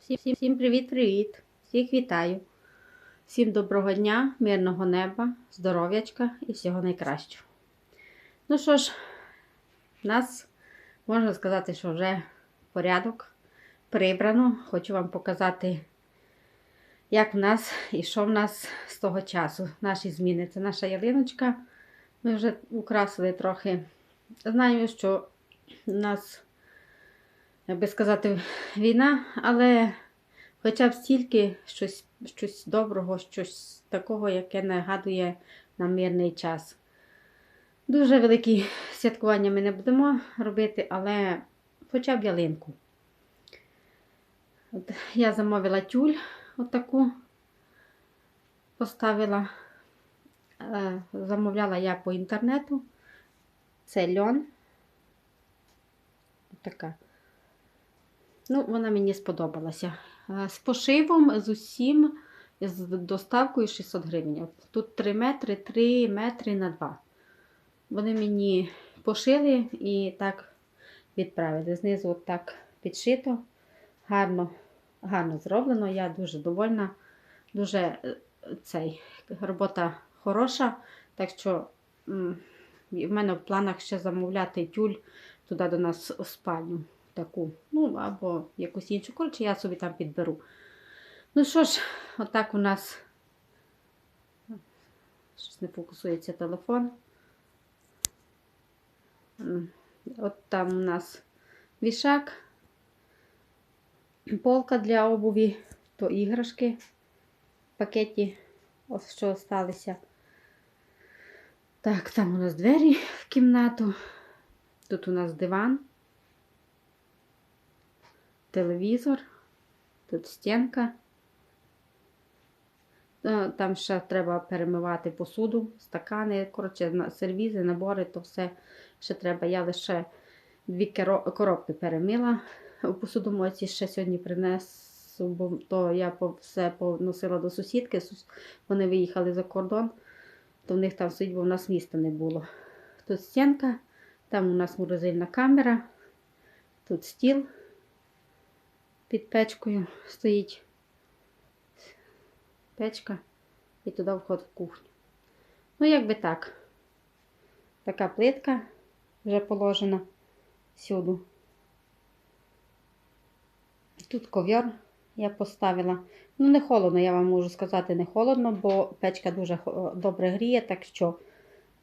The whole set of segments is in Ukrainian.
Всім, привіт-привіт! Всіх вітаю! Всім доброго дня, мирного неба, здоров'ячка і всього найкращого. Ну що ж, у нас можна сказати, що вже порядок прибрано. Хочу вам показати, як в нас і що в нас з того часу. Наші зміни. Це наша ялиночка. Ми вже украсили трохи. Знаємо, що у нас як би сказати, війна, але хоча б стільки щось, щось доброго, щось такого, яке нагадує нам мирний час. Дуже великі святкування ми не будемо робити, але хоча б ялинку. От я замовила тюль отаку, поставила, Е, замовляла я по інтернету. Це льон. Така. Ну, вона мені сподобалася. Е, З пошивом, з усім, з доставкою 600 гривень. Тут 3 метри, 3 метри на 2. Вони мені пошили і так відправили. Знизу от так підшито, гарно, гарно зроблено. Я дуже довольна. Дуже е, цей, робота хороша. Так що в мене в планах ще замовляти тюль туди до нас у спальню таку, ну, або якусь іншу. Коротше, я собі там підберу. Ну що ж, отак у нас щось не фокусується телефон. От там у нас вішак, полка для обуві, то іграшки пакеті, ось що залишилися. Так, там у нас двері в кімнату. Тут у нас диван телевізор, тут стінка. Там ще треба перемивати посуду, стакани, коротше, сервізи, набори, то все ще треба. Я лише дві коробки перемила у посудомойці, ще сьогодні принесу, бо то я все поносила до сусідки. Вони виїхали за кордон, то в них там стоїть, бо в нас міста не було. Тут стінка, там у нас морозильна камера, тут стіл під печкою стоїть печка і туди вход в кухню. Ну, як би так. Така плитка вже положена всюди. Тут ковьор я поставила. Ну, не холодно, я вам можу сказати, не холодно, бо печка дуже добре гріє, так що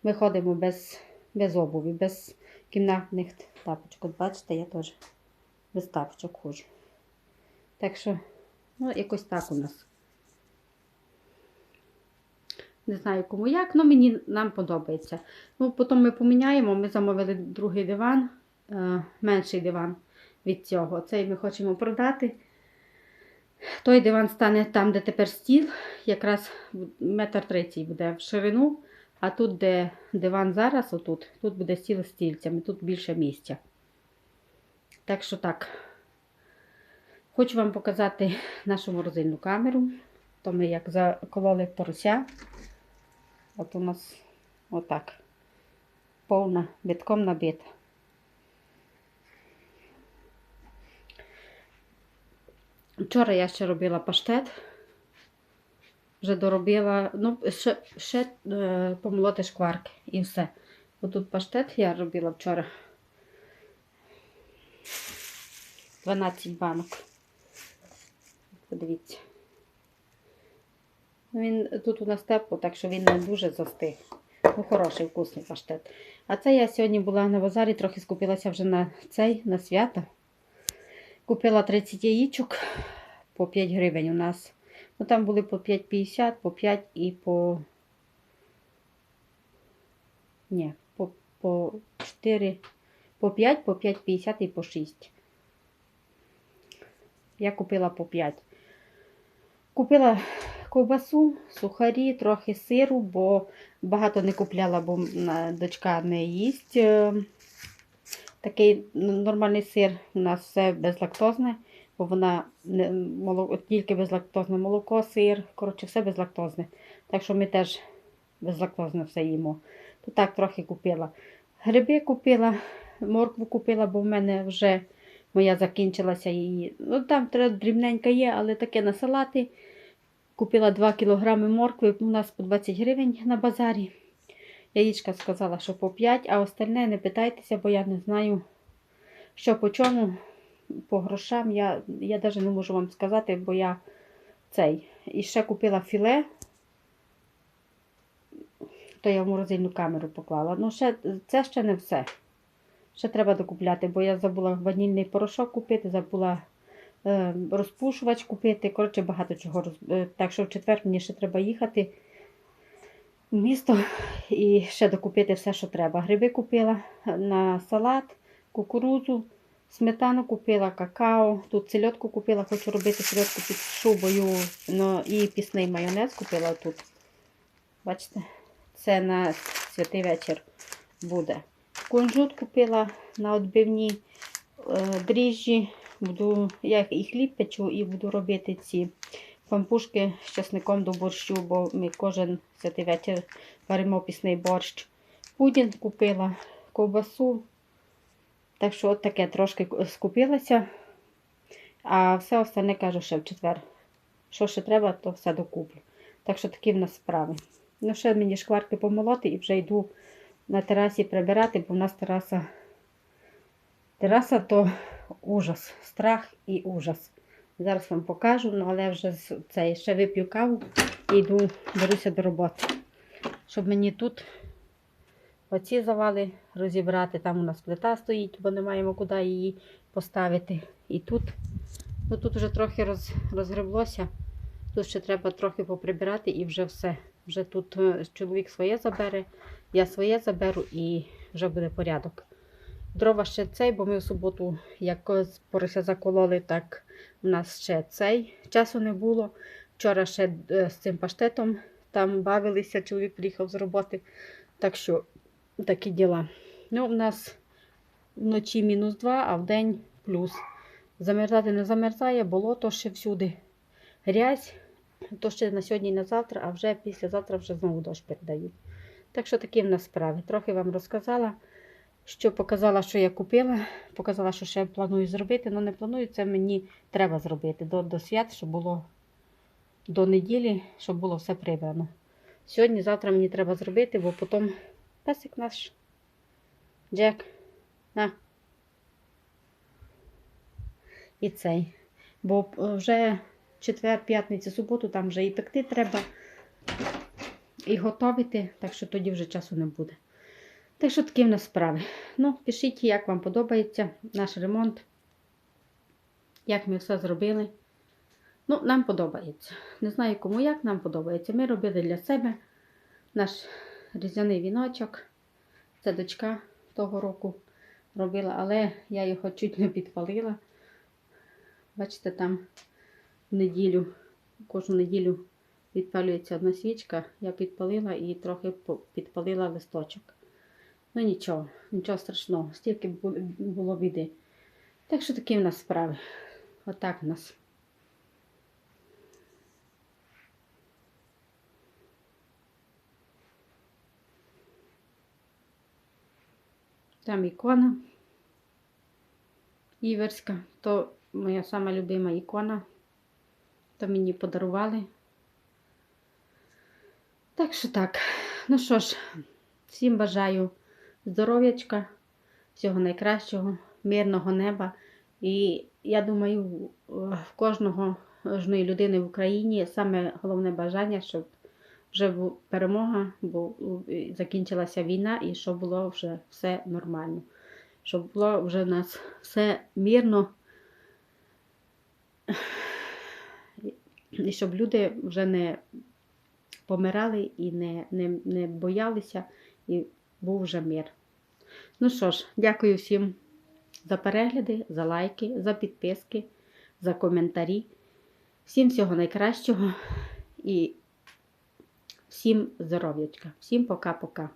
ми ходимо без, без обуві, без кімнатних тапочок. Бачите, я теж без тапочок ходжу. Так що, ну, якось так у нас. Не знаю кому як, але мені нам подобається. Ну, потім ми поміняємо, ми замовили другий диван, е, менший диван від цього. Цей ми хочемо продати. Той диван стане там, де тепер стіл, якраз метр тридцять буде в ширину. А тут, де диван зараз, отут, тут буде стіл з стільцями, тут більше місця. Так що так. Хочу вам показати нашу морозильну камеру. То ми як закололи порося. От у нас отак. Повна, битком набита. Вчора я ще робила паштет. Вже доробила, ну, ще, ще е, помолоти шкварки і все. Отут паштет я робила вчора. 12 банок. Подивіться. Ну, Він тут у нас тепло, так що він не дуже застиг. Ну, хороший, вкусний паштет. А це я сьогодні була на базарі, трохи скупилася вже на цей, на свято. Купила 30 яєчок по 5 гривень у нас. Ну там були по 5,50, по 5 і по. Ні, по, по 4, по 5, по 5,50 і по 6. Я купила по 5. Купила ковбасу, сухарі, трохи сиру, бо багато не купляла, бо дочка не їсть. е, Такий нормальний сир у нас все безлактозне, бо вона не, молоко, тільки безлактозне молоко, сир, коротше, все безлактозне. Так що ми теж безлактозне все їмо. То так трохи купила. Гриби купила, моркву купила, бо в мене вже моя закінчилася і ну, там дрібненька є, але таке на салати. Купила 2 кілограми моркви, у нас по 20 гривень на базарі. Яєчка сказала, що по 5, а остальне не питайтеся, бо я не знаю, що по чому, по грошам. Я, я навіть не можу вам сказати, бо я цей. І ще купила філе, то я в морозильну камеру поклала. Ну, ще, це ще не все. Ще треба докупляти, бо я забула ванільний порошок купити, забула е, розпушувач купити. Коротше, багато чого. е, Так що в четвер мені ще треба їхати в місто і ще докупити все, що треба. Гриби купила на салат, кукурудзу, сметану купила, какао. Тут сельодку купила, хочу робити сельодку під шубою. Ну, і пісний майонез купила тут. Бачите? Це на святий вечір буде. Кунжут купила на відбивні е, дріжджі. Буду, я і хліб печу, і буду робити ці пампушки з часником до борщу, бо ми кожен святий вечір варимо пісний борщ. Пудінг купила, ковбасу. Так що от таке трошки скупилася. А все остальне кажу ще в четвер. Що ще треба, то все докуплю. Так що такі в нас справи. Ну, ще мені шкварки помолоти і вже йду на терасі прибирати, бо в нас тераса. Тераса то ужас, страх і ужас. Зараз вам покажу, ну, але вже цей, ще вип'ю каву і йду, беруся до роботи. Щоб мені тут оці завали розібрати. Там у нас плита стоїть, бо не маємо куди її поставити. І тут, ну тут вже трохи роз, розгреблося. Тут ще треба трохи поприбирати і вже все. Вже тут е, чоловік своє забере, я своє заберу і вже буде порядок. Дрова ще цей, бо ми в суботу, як порося закололи, так у нас ще цей часу не було. Вчора ще е, з цим паштетом там бавилися, чоловік приїхав з роботи. Так що такі діла. Ну, у нас вночі мінус 2, а вдень плюс. Замерзати не замерзає, болото ще всюди. Грязь, то ще на сьогодні і на завтра, а вже післязавтра вже знову дощ передають. Так що такі в нас справи. Трохи вам розказала, що показала, що я купила. Показала, що ще планую зробити, але не планую, це мені треба зробити до, до свят, щоб було до неділі, щоб було все прибрано. Сьогодні, завтра мені треба зробити, бо потім песик наш Джек. На. І цей. Бо е, вже четвер, п'ятницю, суботу, там вже і пекти треба, і готувати, так що тоді вже часу не буде. Так що такі в нас справи. Ну, пишіть, як вам подобається наш ремонт, як ми все зробили. Ну, нам подобається. Не знаю, кому як нам подобається. Ми робили для себе наш різдвяний віночок. Це дочка того року робила, але я його чуть не підпалила. Бачите, там в неділю, кожну неділю підпалюється одна свічка. Я підпалила і трохи підпалила листочок. Ну нічого, нічого страшного, стільки було біди. Так що такі в нас справи. Отак в нас. Там ікона Іверська, то моя сама любима ікона. То мені подарували. Так що так. Ну що ж, всім бажаю здоров'ячка, всього найкращого, мирного неба. І я думаю, в кожного кожної людини в Україні саме головне бажання, щоб вже була перемога, бо закінчилася війна і щоб було вже все нормально. Щоб було вже в нас все мирно. І щоб люди вже не помирали і не, не, не боялися, і був вже мир. Ну що ж, дякую всім за перегляди, за лайки, за підписки, за коментарі. Всім всього найкращого і всім здоров'ячка. Всім пока-пока.